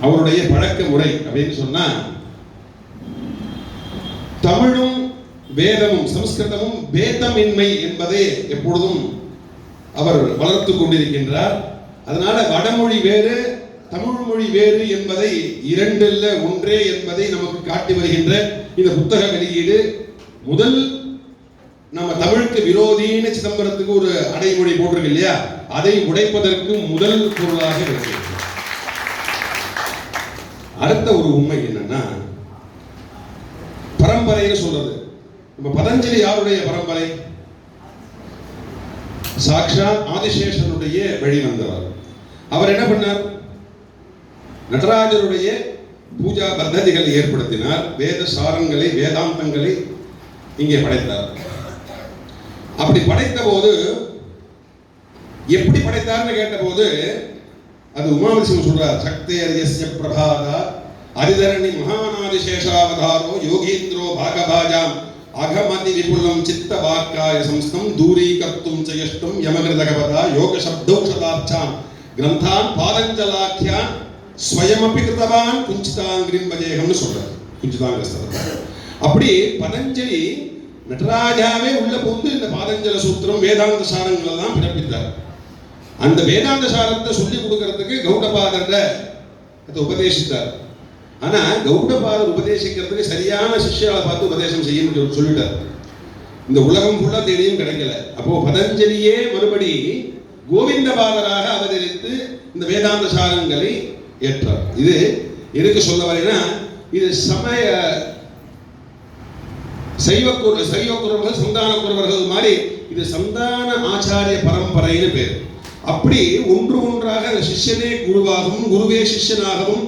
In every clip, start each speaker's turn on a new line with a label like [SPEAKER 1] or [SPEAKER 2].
[SPEAKER 1] அவருடைய பழக்க முறை அப்படின்னு சொன்னா தமிழும் வேதமும் சமஸ்கிருதமும் வேதமின்மை என்பதை எப்பொழுதும் அவர் வளர்த்து கொண்டிருக்கின்றார். அதனால வடமொழி வேறு தமிழ் மொழி வேறு என்பதை இரண்டல்ல ஒன்றே என்பதை நமக்கு காட்டி வருகின்ற இந்த புத்தக வெளியீடு. முதல் நம்ம தமிழுக்கு விரோதின்னு சிதம்பரத்துக்கு ஒரு அடைமொழி போட்டிருக்கு இல்லையா? அதை உடைப்பதற்கு முதல் பொருளாக இருக்கிறது அடுத்த ஒரு உண்மை என்னன்னா பரம்பரைன்னு சொல்றது. நம்ம பதஞ்சலி யாருடைய பரம்பரை? சாக்ஷா ஆதிசேஷனுடைய வழி வந்தவர் அவர் என்ன பண்ணார்? நடராஜருடைய பூஜா பத்ததிகளை ஏற்படுத்தினார். வேத சாரங்களை வேதாந்தங்களை இங்கே படைத்தார். அப்படி படைத்த போது எப்படி படைத்தார்னு கேட்டபோது அது உமாவிசிவம் சொல்றார் சக்தே அரியஸ்ய பிரபாதா அதிதரணி மகாநாதிசேஷாவதாரோ யோகீந்திரோ பாகபாஜாம் அகமதி விபுலம் சித்த வாக்காய சம்ஸ்தம் தூரீகர்த்தும் செயஷ்டும் யமகிருதகவதா யோக சப்தௌஷதார்ச்சான் கிரந்தான் பாதஞ்சலாக்கியான் ஸ்வயமபி கிருதவான் குஞ்சிதாங்கிரின் பஜேகம்னு சொல்றார் குஞ்சிதாங்கிரஸ்தர் அப்படி பதஞ்சலி நடராஜாவே உள்ள புகுந்து இந்த பாதஞ்சல சூத்திரம் வேதாந்த சாரங்கள் எல்லாம் பிறப்பித்தார் அந்த வேதாந்த சாரத்தை சொல்லி கொடுக்கறதுக்கு கௌடபாதர்ல அதை உபதேசித்தார். ஆனா கௌடபாதர் உபதேசிக்கிறதுக்கு சரியான சிஷ்யாவை பார்த்து உபதேசம் செய்யணும்னு சொல்லிட்டார். இந்த உலகம் ஃபுல்லா தேடியும் கிடைக்கல. அப்போ பதஞ்சலியே மறுபடி கோவிந்தபாதராக அவதரித்து இந்த வேதாந்த சாரங்களை ஏற்றார். இது எதுக்கு சொல்ல வரேன்னா இது சமய சைவ குரு சைவ குருவர்கள் சந்தான குருவர்கள் மாதிரி இது சந்தான ஆச்சாரிய பரம்பரைன்னு பேர். அப்படி ஒன்று ஒன்றாக அந்த சிஷ்யனே குருவாகவும் குருவே சிஷ்யனாகவும்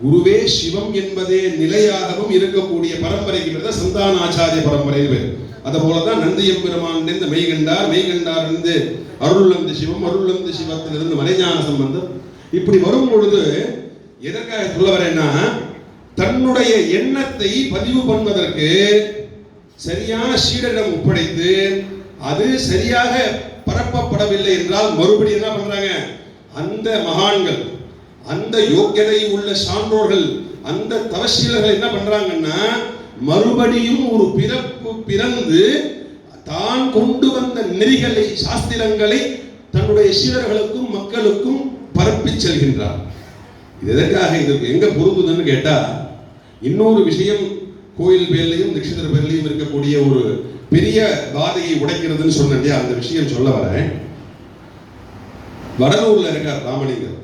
[SPEAKER 1] குருவே சிவம் என்பதே நிலையாகவும் இருக்கக்கூடிய பரம்பரைக்கு பேர் தான் சந்தான ஆச்சாரிய பரம்பரை பேர். அது போலதான் நந்தியம் பெருமான் இருந்து மெய்கண்டார் மெய்கண்டார் இருந்து அருள்லந்து சிவம் அருள்லந்து சிவத்திலிருந்து மறைஞான சம்பந்தம் இப்படி வரும் பொழுது எதற்காக சொல்ல வரேன்னா தன்னுடைய எண்ணத்தை பதிவு பண்ணுவதற்கு சரியான சீடரிடம் ஒப்படைத்து அது சரியாக பரப்ப பரப்பப்படவில்லை என்றால் மறுபடியும் என்ன பண்றாங்க? அந்த மகான்கள் அந்த யோக்கியதை உள்ள சான்றோர்கள் அந்த தவசீலர்கள் என்ன பண்றாங்கன்னா மறுபடியும் ஒரு பிறப்பு பிறந்து தான் கொண்டு வந்த நெறிகளை சாஸ்திரங்களை தன்னுடைய சீடர்களுக்கும் மக்களுக்கும் பரப்பி செல்கின்றார். இது எதற்காக இது எங்க பொருந்துதுன்னு கேட்டா இன்னொரு விஷயம் கோயில் பேர்லையும் நட்சத்திர பேர்லையும் இருக்கக்கூடிய ஒரு பெரிய பாதையை உடைக்கிறதுன்னு சொன்னேன் இல்லையா அந்த விஷயம் சொல்ல வரேன். வடலூர்ல இருக்கார் ராமலிங்கர்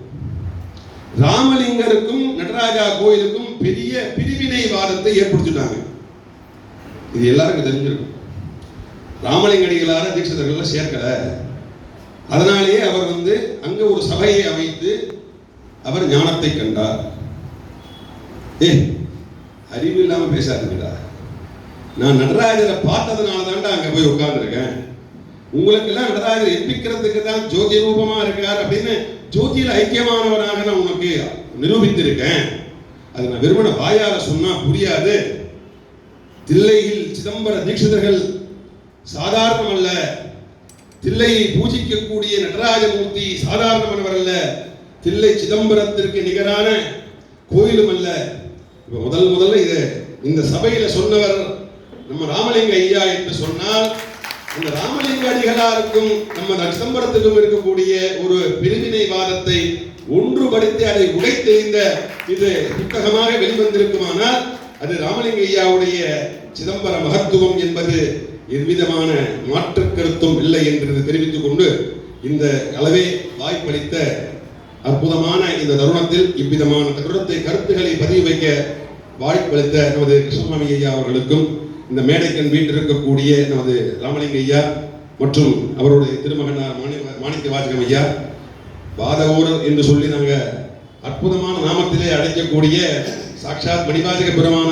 [SPEAKER 1] ராமலிங்கருக்கும் நடராஜா கோயிலுக்கும் பெரிய பிரிவினைவாதத்தை ஏற்படுத்திட்டாங்க. இது எல்லாருக்கும் தெரிஞ்சிருக்கும். ராமலிங்கடிகளார தீட்சிதர்கள்ல சேர்க்கல. அதனாலேயே அவர் வந்து அங்க ஒரு சபையை அமைத்து அவர் ஞானத்தை கண்டார். ஏ அறிவு இல்லாம பேசாதீங்கடா. நான் நடராஜரை பார்த்ததுனால தான்டா அங்க போய் உட்கார்ந்துருக்கேன். உங்களுக்கு எல்லாம் நடராஜர் எப்பிக்கிறதுக்கு தான் ஜோதி ரூபமா இருக்கார் அப்படின்னு ஜோதியில ஐக்கியமானவராக நான் உனக்கு நிரூபித்திருக்கேன். அது நான் வெறுமன வாயால சொன்னா புரியாது. தில்லையில் சிதம்பர தீட்சிதர்கள் சாதாரணம் அல்ல. தில்லையை பூஜிக்கக்கூடிய நடராஜமூர்த்தி சாதாரணமானவர் அல்ல. தில்லை சிதம்பரத்திற்கு நிகரான கோயிலும் அல்ல. முதல் முதல்ல இது இந்த சபையில சொன்னவர் நம்ம ராமலிங்க ஐயா என்று சொன்னால் இந்த ராமலிங்க அடிகளாருக்கும் நம்ம நட்சம்பரத்துக்கும் இருக்கக்கூடிய ஒரு பிரிவினைவாதத்தை ஒன்றுபடுத்தி அதை உடைத்தெறிந்த இது புத்தகமாக வெளிவந்திருக்குமானால் அது ராமலிங்க ஐயாவுடைய சிதம்பர மகத்துவம் என்பது எவ்விதமான மாற்று கருத்தும் இல்லை என்று தெரிவித்துக் கொண்டு இந்த அளவே வாய்ப்பளித்த அற்புதமான இந்த தருணத்தில் இவ்விதமான தருணத்தை கருத்துக்களை பதிவு வைக்க வாய்ப்பளித்த நமது கிருஷ்ணசாமி ஐயா அவர்களுக்கும் இந்த மேடைக்கண் வீட்டிருக்கக்கூடிய நமது ராமலிங்க ஐயா மற்றும் அவருடைய திருமகனார் மாணி- மாணிக்க வாசகம் ஐயா வாதவூரர் என்று சொல்லி நாங்கள் அற்புதமான நாமத்திலே அழைக்கக்கூடிய சாட்சாத் மணிவாசக பெருமான